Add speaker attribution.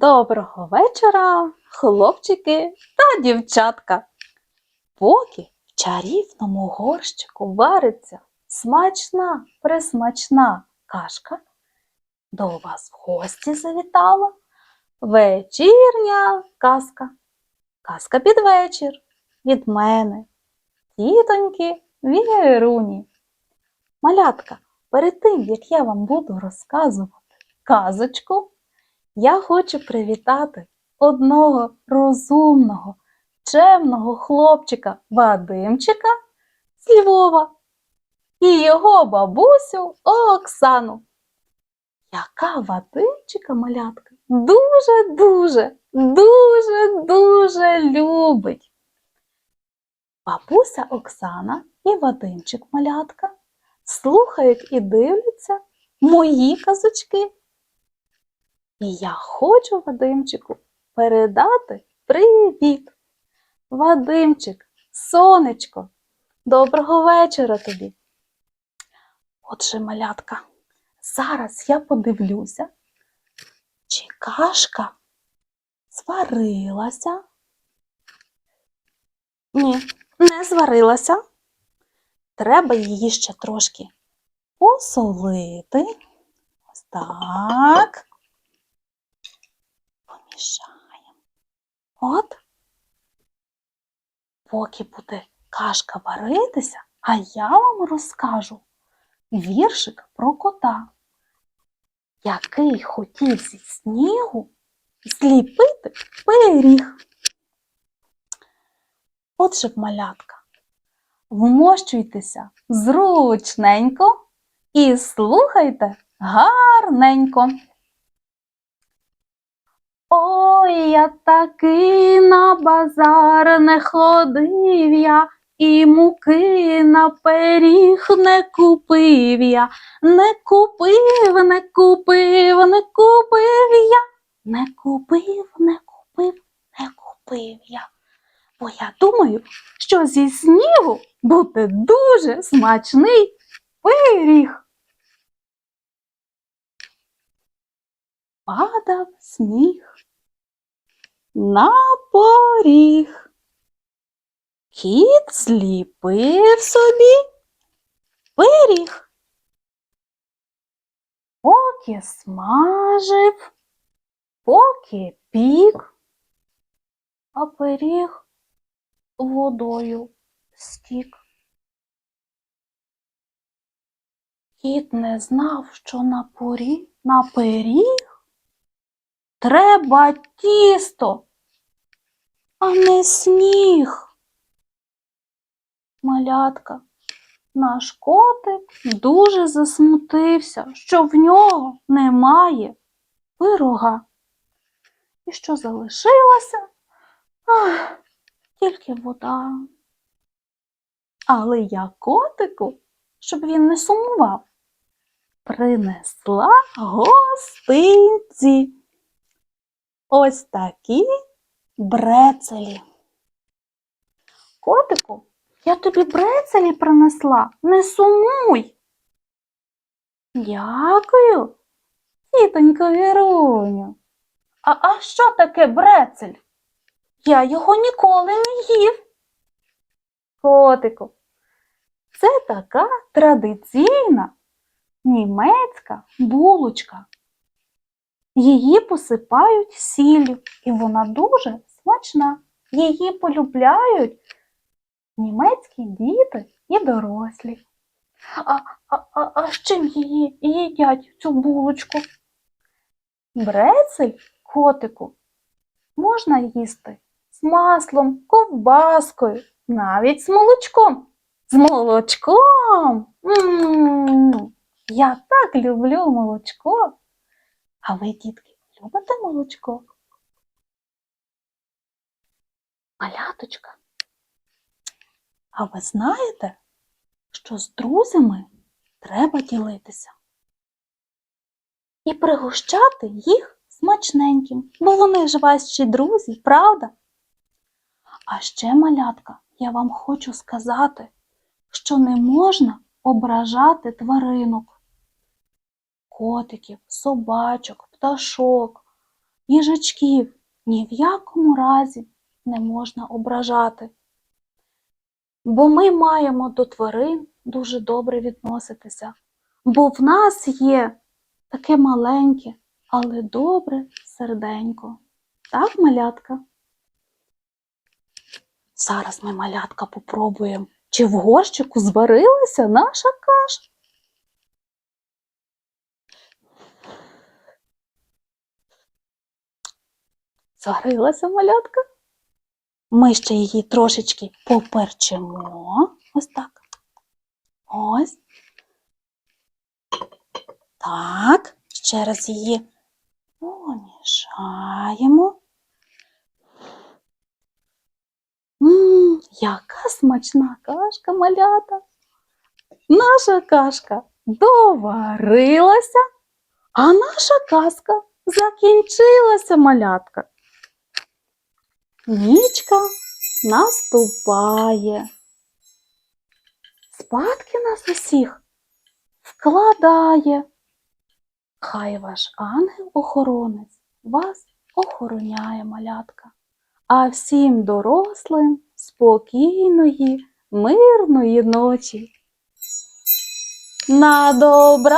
Speaker 1: Доброго вечора, хлопчики та дівчатка. Поки в чарівному горщику вариться смачна, присмачна кашка, до вас в гості завітала вечірня казка. Казка під вечір від мене, тітоньки Віруні. Малятка, перед тим, як я вам буду розказувати казочку, я хочу привітати одного розумного, чемного хлопчика Вадимчика з Львова і його бабусю Оксану. Яка Вадимчика малятка дуже-дуже, дуже-дуже любить. Бабуся Оксана і Вадимчик малятка слухають і дивляться мої казочки. І я хочу Вадимчику передати привіт. Вадимчик, сонечко, доброго вечора тобі. Отже, малятка, зараз я подивлюся, чи кашка сварилася. Ні, не зварилася. Треба її ще трошки посолити. Ось так. Помішаємо. От. Поки буде кашка варитися, а я вам розкажу віршик про кота, який хотів зі снігу зліпити пиріг. Отже, малятка, вмощуйтеся зручненько і слухайте гарненько. Ой, я таки на базар не ходив я, і муки на пиріг не купив я, не купив, не купив, не купив я, не купив, не купив, не купив я. Бо я думаю, що зі снігу буде дуже смачний пиріг. Падав сніг на поріг. Кіт зліпив собі пиріг. Поки смажив, поки пік, а пиріг водою стік. Кіт не знав, що на порі, на пиріг треба тісто, а не сніг. Малятка, наш котик дуже засмутився, що в нього немає пирога. І що залишилося? Ах, тільки вода. Але я котику, щоб він не сумував, принесла гостинці. Ось такі брецелі. Котику, я тобі брецелі принесла, не сумуй. Дякую, тітонько Віруню. А, а що таке брецель? Я його ніколи не їв. Котику, це така традиційна німецька булочка. Її посипають сіллю, і вона дуже смачна. Її полюбляють німецькі діти і дорослі. А, а, а, а з чим її їдять цю булочку? Брецель котику можна їсти з маслом, ковбаскою, навіть з молочком. З молочком. М-м-м. Я так люблю молочко. А ви, дітки, любите молочко? Маляточка. А ви знаєте, що з друзями треба ділитися? І пригощати їх смачненьким, бо вони ж ваші друзі, правда? А ще, малятка, я вам хочу сказати, що не можна ображати тваринок, котиків, собачок, пташок, їжачків ні в якому разі не можна ображати. Бо ми маємо до тварин дуже добре відноситися, бо в нас є таке маленьке, але добре серденько. Так, малятка? Зараз ми, малятка, попробуємо, чи в горщику зварилася наша каша. Зварилася малятка. Ми ще її трошечки поперчимо. Ось так. Ось. Так, ще раз її помішаємо. Мм, яка смачна кашка, малята. Наша кашка доварилася, а наша казка закінчилася, малятка. Нічка наступає. Спадки нас усіх вкладає. Хай ваш ангел-охоронець вас охороняє, малятка, а всім дорослим спокійної, мирної ночі. На добраніч!